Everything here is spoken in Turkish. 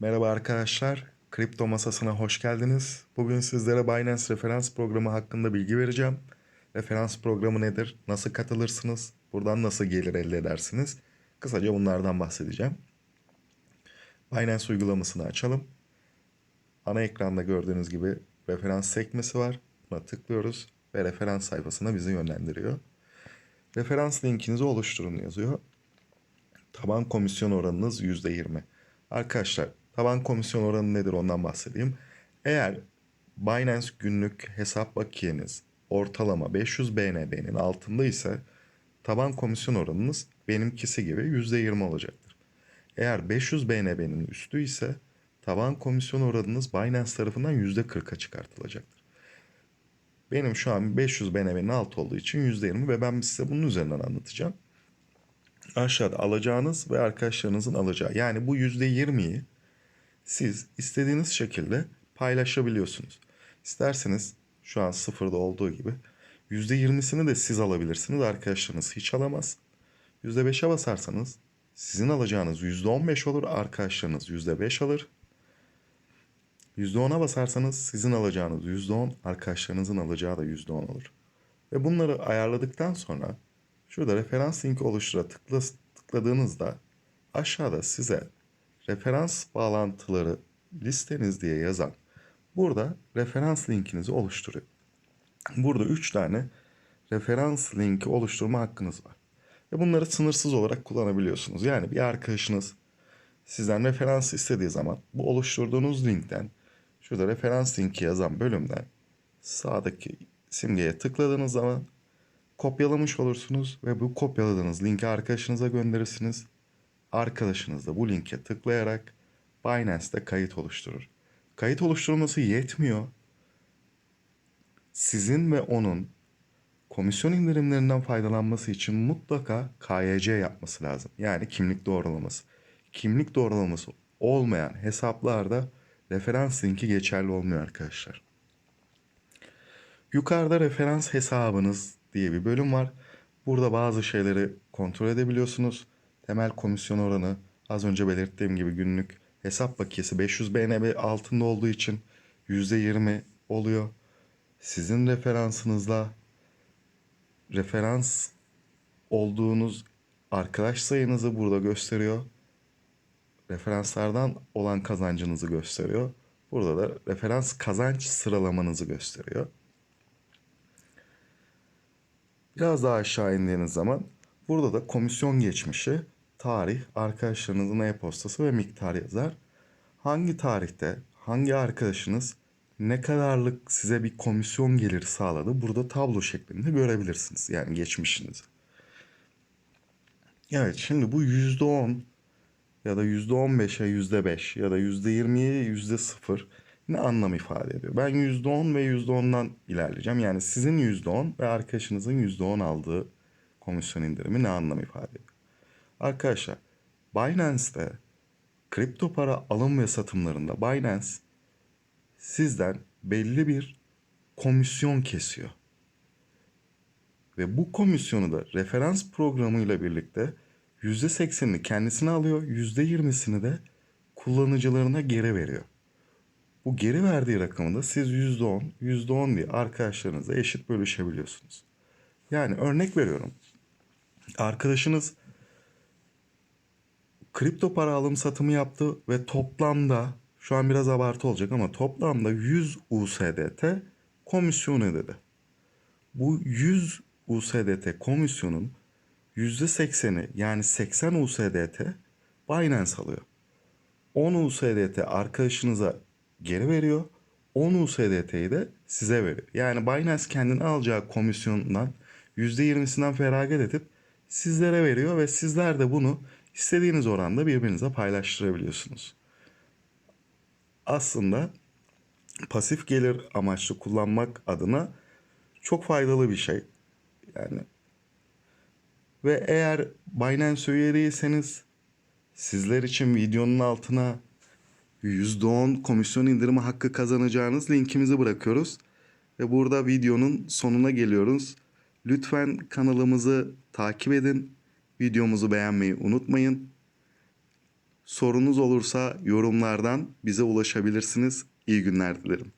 Merhaba arkadaşlar, Kripto Masası'na hoş geldiniz. Bugün sizlere Binance Referans Programı hakkında bilgi vereceğim. Referans programı nedir, nasıl katılırsınız, buradan nasıl gelir elde edersiniz? Kısaca bunlardan bahsedeceğim. Binance uygulamasını açalım. Ana ekranda gördüğünüz gibi referans sekmesi var. Buna tıklıyoruz ve referans sayfasına bizi yönlendiriyor. Referans linkinizi oluşturun yazıyor. Taban komisyon oranınız %20. Arkadaşlar taban komisyon oranı nedir ondan bahsedeyim. Eğer Binance günlük hesap bakiyeniz ortalama 500 BNB'nin altında ise taban komisyon oranınız benimkisi gibi %20 olacaktır. Eğer 500 BNB'nin üstü ise taban komisyon oranınız Binance tarafından %40'a çıkartılacaktır. Benim şu an 500 BNB'nin altı olduğu için %20 ve ben size bunun üzerinden anlatacağım aşağıda alacağınız ve arkadaşlarınızın alacağı. Yani bu %20'yi siz istediğiniz şekilde paylaşabiliyorsunuz. İsterseniz şu an sıfırda olduğu gibi %20'sini de siz alabilirsiniz. Arkadaşlarınız hiç alamaz. %5'e basarsanız sizin alacağınız %15 olur. Arkadaşlarınız %5 alır. %10'a basarsanız sizin alacağınız %10, arkadaşlarınızın alacağı da %10 olur. Ve bunları ayarladıktan sonra Şurada referans linki oluştura tıkla, tıkladığınızda aşağıda size referans bağlantıları listeniz diye yazan burada referans linkinizi oluşturuyor. Burada 3 tane referans linki oluşturma hakkınız var. Ve bunları sınırsız olarak kullanabiliyorsunuz. Yani bir arkadaşınız sizden referans istediği zaman bu oluşturduğunuz linkten şurada referans linki yazan bölümden sağdaki simgeye tıkladığınız zaman kopyalamış olursunuz ve bu kopyaladığınız linki arkadaşınıza gönderirsiniz. Arkadaşınız da bu linke tıklayarak Binance'de kayıt oluşturur. Kayıt oluşturulması yetmiyor. Sizin ve onun komisyon indirimlerinden faydalanması için mutlaka KYC yapması lazım. Yani kimlik doğrulaması. Kimlik doğrulaması olmayan hesaplarda referans linki geçerli olmuyor arkadaşlar. Yukarıda referans hesabınız diye bir bölüm var. Burada bazı şeyleri kontrol edebiliyorsunuz. Temel komisyon oranı az önce belirttiğim gibi günlük hesap bakiyesi 500 BNB altında olduğu için %20 oluyor. Sizin referansınızla referans olduğunuz arkadaş sayınızı burada gösteriyor. Referanslardan olan kazancınızı gösteriyor. Burada da referans kazanç sıralamanızı gösteriyor. Biraz daha aşağı indiğiniz zaman burada da komisyon geçmişi, tarih, arkadaşlarınızın e-postası ve miktar yazar. Hangi tarihte hangi arkadaşınız ne kadarlık size bir komisyon gelir sağladı burada tablo şeklinde görebilirsiniz. Yani geçmişinizi. Evet şimdi bu yüzde on ya da yüzde on beşe yüzde beş ya da yüzde yirmiye yüzde sıfır ne anlam ifade ediyor? Ben %10 ve %10'dan ilerleyeceğim. Yani sizin %10 ve arkadaşınızın %10 aldığı komisyon indirimi ne anlam ifade ediyor? Arkadaşlar Binance'te kripto para alım ve satımlarında Binance sizden belli bir komisyon kesiyor. Ve bu komisyonu da referans programıyla birlikte %80'ini kendisine alıyor, %20'sini de kullanıcılarına geri veriyor. Bu geri verdiği rakamı da siz %10, %10 diye arkadaşlarınızla eşit bölüşebiliyorsunuz. Yani örnek veriyorum. Arkadaşınız kripto para alım satımı yaptı ve toplamda şu an biraz abartı olacak ama toplamda 100 USDT komisyon ödedi. Bu 100 USDT komisyonun %80'i yani 80 USDT Binance alıyor. 10 USDT arkadaşınıza geri veriyor. 10 USDT'yi de size veriyor. Yani Binance kendini alacağı komisyondan %20'sinden feragat edip sizlere veriyor ve sizler de bunu istediğiniz oranda birbirinize paylaştırabiliyorsunuz. Aslında pasif gelir amaçlı kullanmak adına çok faydalı bir şey. Yani ve eğer Binance üye değilseniz sizler için videonun altına %10 komisyon indirimi hakkı kazanacağınız linkimizi bırakıyoruz. Ve burada videonun sonuna geliyoruz. Lütfen kanalımızı takip edin. Videomuzu beğenmeyi unutmayın. Sorunuz olursa yorumlardan bize ulaşabilirsiniz. İyi günler dilerim.